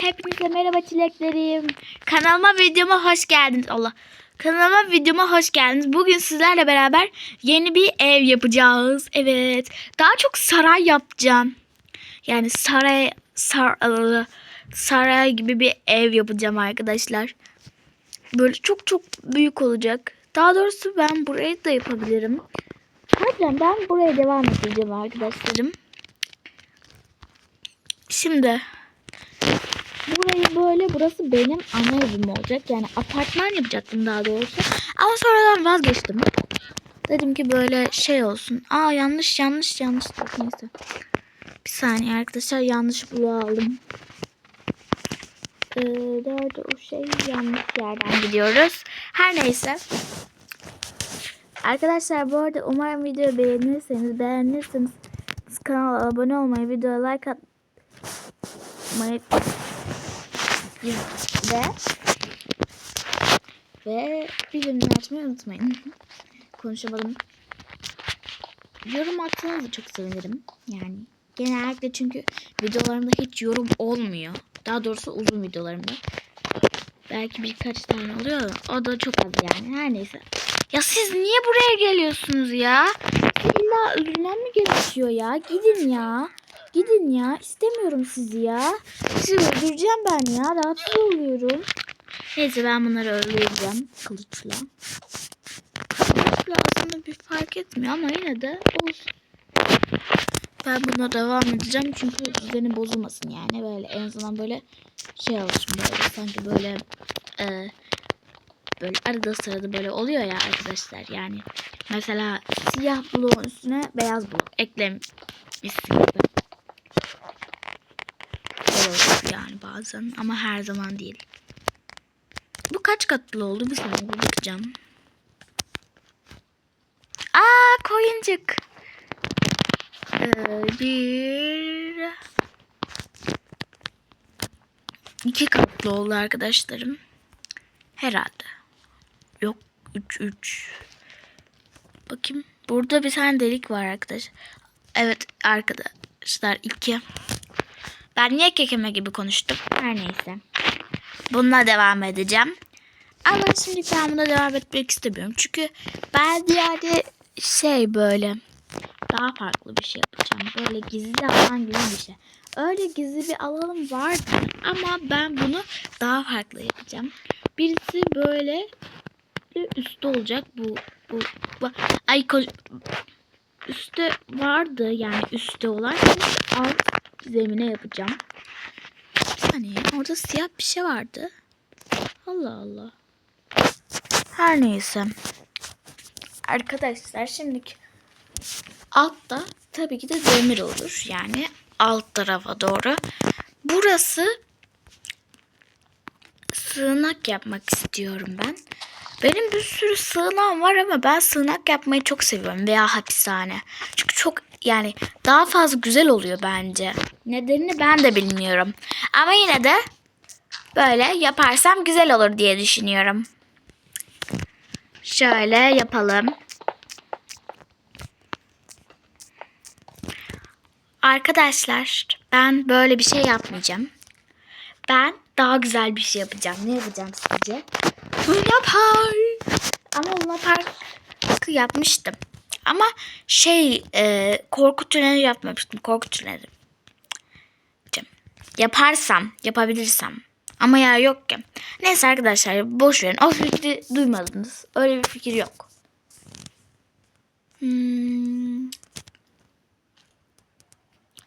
Hepinize merhaba çileklerim. Kanalıma videoma hoş geldiniz. Allah. Kanalıma videoma hoş geldiniz. Bugün sizlerle beraber yeni bir ev yapacağız. Evet. Daha çok saray yapacağım. Yani saray sar, saray gibi bir ev yapacağım arkadaşlar. Böyle çok çok büyük olacak. Daha doğrusu ben burayı da yapabilirim. Hadi ben buraya devam edeceğim arkadaşlarım. Şimdi burayı böyle burası benim ana evim olacak. Yani apartman yapacaktım daha doğrusu. Ama sonradan vazgeçtim. Dedim ki böyle şey olsun. Aa yanlış yanlış yanlış. Neyse. Bir saniye arkadaşlar yanlış bloğu aldım. Ee, nerede o şey yanlış yerden gidiyoruz. Her neyse. Arkadaşlar bu arada umarım videoyu beğenirseniz beğenirseniz kanala abone olmayı, videoya like atmayı ve ve bildirimleri açmayı unutmayın. Konuşamadım. Yorum atsanız da çok sevinirim. Yani genellikle çünkü videolarımda hiç yorum olmuyor. Daha doğrusu uzun videolarımda. Belki birkaç tane oluyor o da çok az yani. Her neyse. Ya siz niye buraya geliyorsunuz ya? İlla öldürmem mi gerekiyor ya? Gidin ya. Gidin ya. İstemiyorum sizi ya. Sizi öldüreceğim ben ya. Rahatsız oluyorum. Neyse ben bunları öldüreceğim kılıçla. Kılıçla aslında bir fark etmiyor ama yine de olsun. Ben buna devam edeceğim çünkü düzeni bozulmasın yani. Böyle en azından böyle şey olsun böyle sanki böyle e, böyle arada sırada böyle oluyor ya arkadaşlar yani. Mesela siyah bloğun üstüne beyaz blok eklemişsin gibi. Böyle olur yani bazen ama her zaman değil. Bu kaç katlı oldu bir saniye bakacağım. Aa koyuncuk. Ee, bir iki katlı oldu arkadaşlarım. Herhalde. Yok 3 3. Bakayım. Burada bir tane delik var arkadaş. Evet arkadaşlar 2. Ben niye kekeme gibi konuştum? Her neyse. Bununla devam edeceğim. Ama şimdi ben buna devam etmek istemiyorum. Çünkü ben diğerde şey böyle daha farklı bir şey yapacağım. Böyle gizli alan gibi bir şey. Öyle gizli bir alanım vardı ama ben bunu daha farklı yapacağım. Birisi böyle üstte olacak bu bu, bu. ay üstte vardı yani üstte olan alt zemine yapacağım. Saniye orada siyah bir şey vardı. Allah Allah. Her neyse. Arkadaşlar şimdiki altta tabii ki de demir olur. Yani alt tarafa doğru. Burası sığınak yapmak istiyorum ben. Benim bir sürü sığınağım var ama ben sığınak yapmayı çok seviyorum veya hapishane. Çünkü çok yani daha fazla güzel oluyor bence. Nedenini ben de bilmiyorum. Ama yine de böyle yaparsam güzel olur diye düşünüyorum. Şöyle yapalım. Arkadaşlar ben böyle bir şey yapmayacağım. Ben daha güzel bir şey yapacağım. Ne yapacağım sizce? Luna Park. Ama Luna Park'ı yapmıştım. Ama şey e, korku tüneli yapmamıştım. Korku tüneli. Yaparsam, yapabilirsem. Ama ya yok ki. Neyse arkadaşlar boş verin. O fikri duymadınız. Öyle bir fikir yok. Hmm.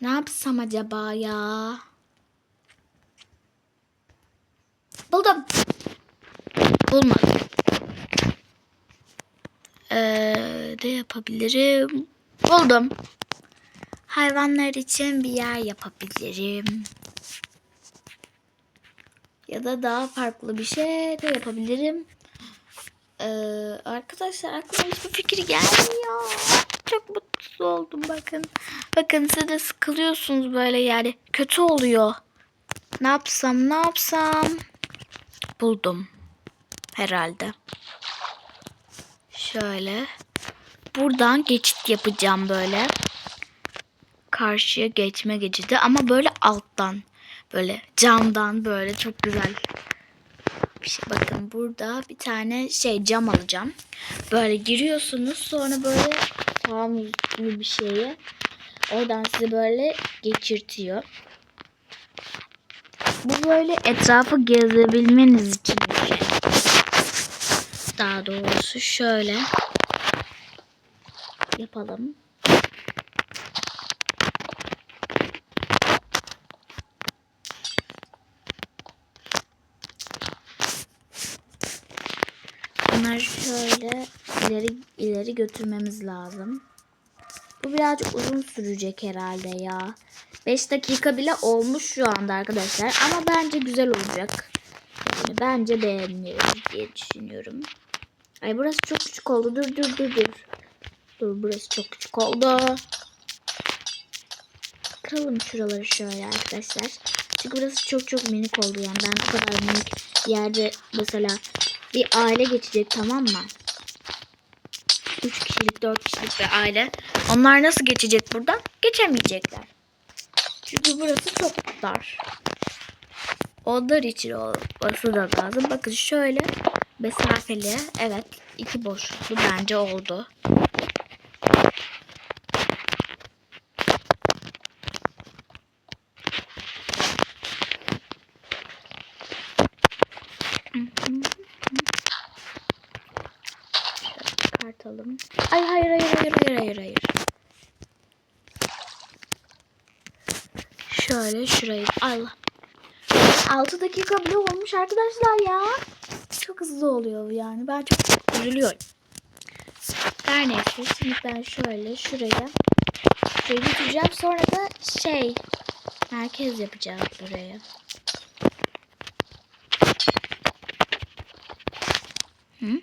Ne yapsam acaba ya? Buldum. Bulmadım. Ee, ne yapabilirim? Buldum. Hayvanlar için bir yer yapabilirim. Ya da daha farklı bir şey de yapabilirim. Ee, arkadaşlar aklıma hiçbir fikir gelmiyor. Çok mutsuz oldum bakın. Bakın siz de sıkılıyorsunuz böyle yani. Kötü oluyor. Ne yapsam ne yapsam. Buldum. Herhalde. Şöyle. Buradan geçit yapacağım böyle. Karşıya geçme geçidi ama böyle alttan. Böyle camdan böyle çok güzel bir şey. Bakın burada bir tane şey cam alacağım. Böyle giriyorsunuz sonra böyle gibi bir şeye oradan sizi böyle geçirtiyor. Bu böyle etrafı gezebilmeniz için. Daha doğrusu şöyle yapalım. Bunları şöyle ileri ileri götürmemiz lazım. Bu birazcık uzun sürecek herhalde ya. 5 dakika bile olmuş şu anda arkadaşlar. Ama bence güzel olacak. Bence beğeniriz diye düşünüyorum. Ay burası çok küçük oldu. Dur dur dur dur. Dur burası çok küçük oldu. Kıralım şuraları şöyle arkadaşlar. Çünkü burası çok çok minik oldu yani. Ben bu kadar minik yerde mesela bir aile geçecek tamam mı? 3 kişilik 4 kişilik bir aile. Onlar nasıl geçecek buradan? Geçemeyecekler. Çünkü burası çok dar. Onlar için olması da lazım. Bakın şöyle mesafeli. Evet iki boşluklu bence oldu. Çıkartalım. Ay hayır hayır hayır hayır hayır hayır. Şöyle şurayı Allah. 6 dakika bile olmuş arkadaşlar ya. Çok hızlı oluyor yani. Ben çok üzülüyorum. Her neyse şimdi ben şöyle şuraya şöyle bitireceğim. Sonra da şey merkez yapacağız buraya. Hı?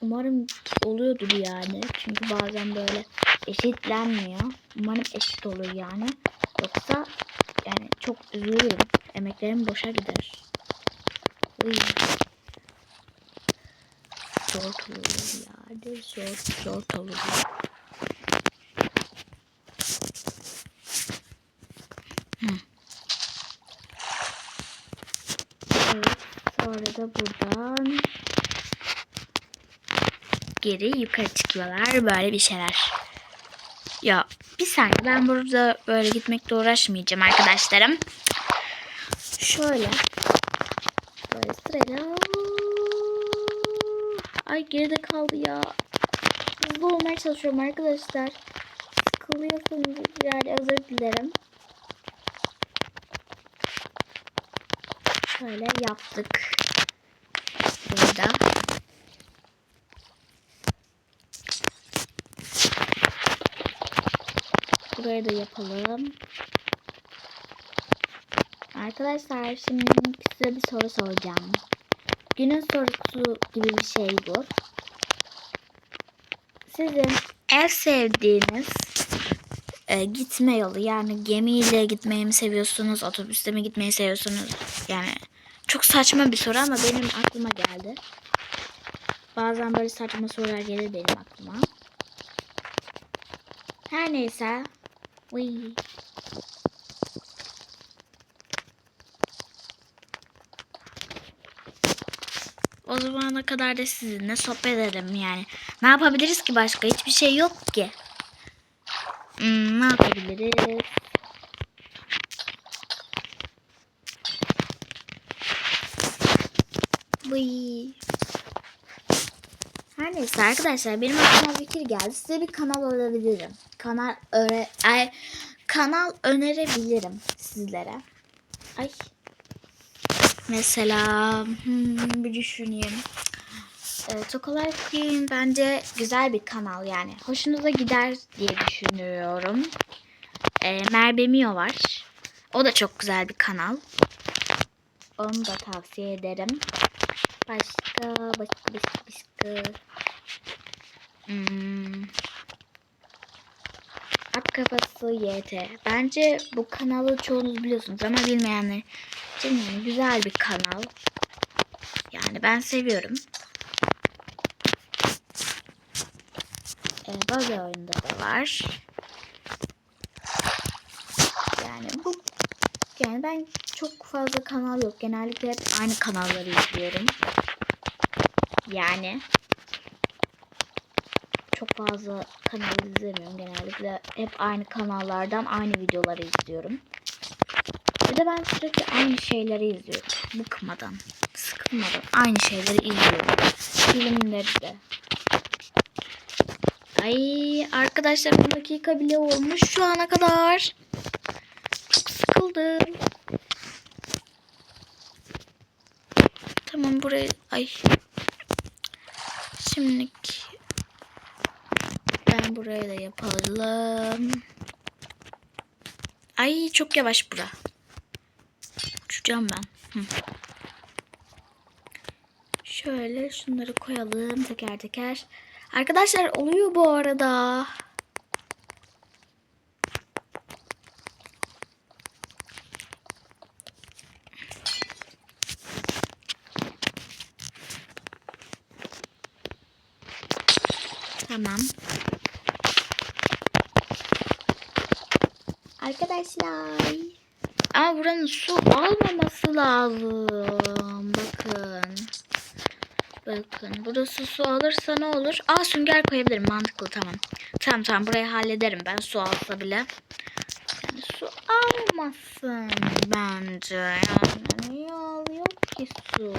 Umarım oluyordur yani. Çünkü bazen böyle eşitlenmiyor. Umarım eşit olur yani. Yoksa yani çok üzülürüm. Emeklerim boşa gider. Uy. Zor olur yani. Zor, zor olur. Sonra da buradan geri yukarı çıkıyorlar. Böyle bir şeyler. Ya bir saniye ben burada böyle gitmekle uğraşmayacağım arkadaşlarım. Şöyle. Böyle sırayla. Ay geride kaldı ya. Hızlı olmaya çalışıyorum arkadaşlar. Sıkılıyorsunuz yani özür dilerim. Şöyle yaptık. Burada. Burayı da yapalım. Arkadaşlar şimdi size bir soru soracağım. Günün sorusu gibi bir şey bu. Sizin en sevdiğiniz e, gitme yolu yani gemiyle gitmeyi mi seviyorsunuz, otobüste mi gitmeyi seviyorsunuz? Yani çok saçma bir soru ama benim aklıma geldi. Bazen böyle saçma sorular gelir benim aklıma. Her neyse. Uy. O zamana kadar da sizinle sohbet edelim yani. Ne yapabiliriz ki başka? Hiçbir şey yok ki. Hmm, ne yapabiliriz? Uy. Her neyse arkadaşlar benim aklıma fikir geldi. Size bir kanal önerebilirim. Kanal öre ay, kanal önerebilirim sizlere. Ay. Mesela hmm, bir düşüneyim. Ee, Tokalar Queen bence güzel bir kanal yani. Hoşunuza gider diye düşünüyorum. Ee, Merve Mio var. O da çok güzel bir kanal. Onu da tavsiye ederim. Başka, başka, başka, başka. Hmm. At kafası YT. Bence bu kanalı çoğunuz biliyorsunuz ama bilmeyenler yani güzel bir kanal. Yani ben seviyorum. Ee, bazı oyunda da var. yani. Bu yani ben çok fazla kanal yok. Genellikle hep aynı kanalları izliyorum. Yani çok fazla kanal izlemiyorum. Genellikle hep aynı kanallardan aynı videoları izliyorum. Bir de ben sürekli aynı şeyleri izliyorum. Bıkmadan, sıkılmadan aynı şeyleri izliyorum. Filmleri de. Ay arkadaşlar 10 dakika bile olmuş şu ana kadar. Çok sıkıldım. Tamam burayı ay. Şimdilik ben buraya da yapalım. Ay çok yavaş bura. Uçacağım ben. Şöyle şunları koyalım teker teker. Arkadaşlar oluyor bu arada. Tamam. Arkadaşlar. Ama buranın su almaması lazım. Bakın. Bakın. Burası su alırsa ne olur? Aa sünger koyabilirim. Mantıklı tamam. Tamam tamam burayı hallederim ben su alsa bile. Yani su almasın bence. Yani niye alıyor ki su?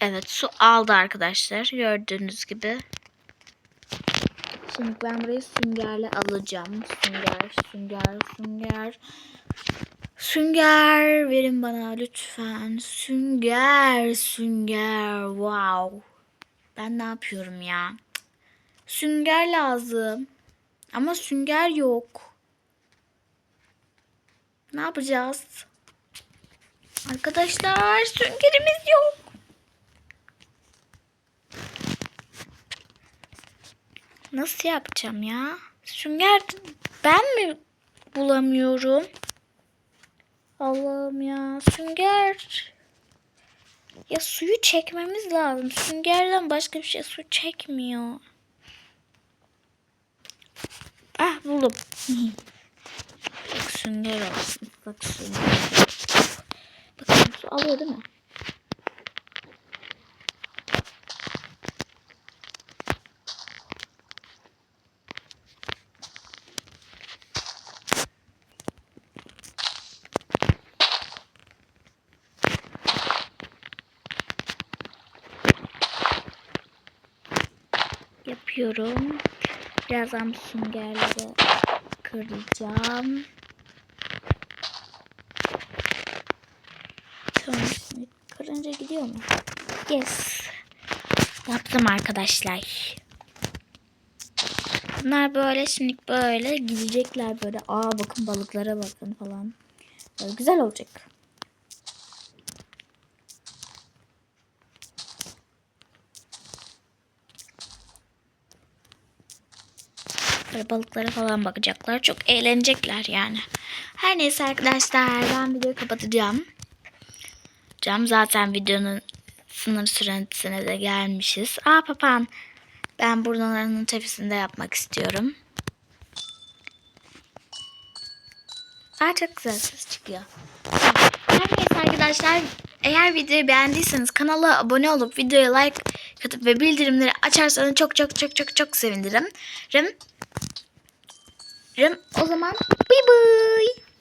Evet su aldı arkadaşlar. Gördüğünüz gibi. Şimdi ben burayı süngerle alacağım. Sünger, sünger, sünger. Sünger verin bana lütfen. Sünger, sünger. Wow. Ben ne yapıyorum ya? Sünger lazım. Ama sünger yok. Ne yapacağız? Arkadaşlar süngerimiz yok. Nasıl yapacağım ya? Sünger ben mi bulamıyorum? Allah'ım ya sünger. Ya suyu çekmemiz lazım. Süngerden başka bir şey su çekmiyor. Ah buldum. Bak sünger olsun. Bak sünger. Bakın su alıyor değil mi? Yapıyorum. Birazdan süngerleri kıracağım. Tamam kırınca gidiyor mu? Yes. Yaptım arkadaşlar. Bunlar böyle şimdi böyle gidecekler böyle. Aa bakın balıklara bakın falan. Böyle güzel olacak. Böyle balıklara falan bakacaklar. Çok eğlenecekler yani. Her neyse arkadaşlar ben videoyu kapatacağım. Cam zaten videonun sınır süresine de gelmişiz. Aa papağan. Ben burunlarının tepesinde yapmak istiyorum. Aa çok güzel ses çıkıyor. Her neyse arkadaşlar eğer videoyu beğendiyseniz kanala abone olup videoya like katıp ve bildirimleri açarsanız çok çok çok çok çok sevinirim görüşürüz. O zaman bay bay.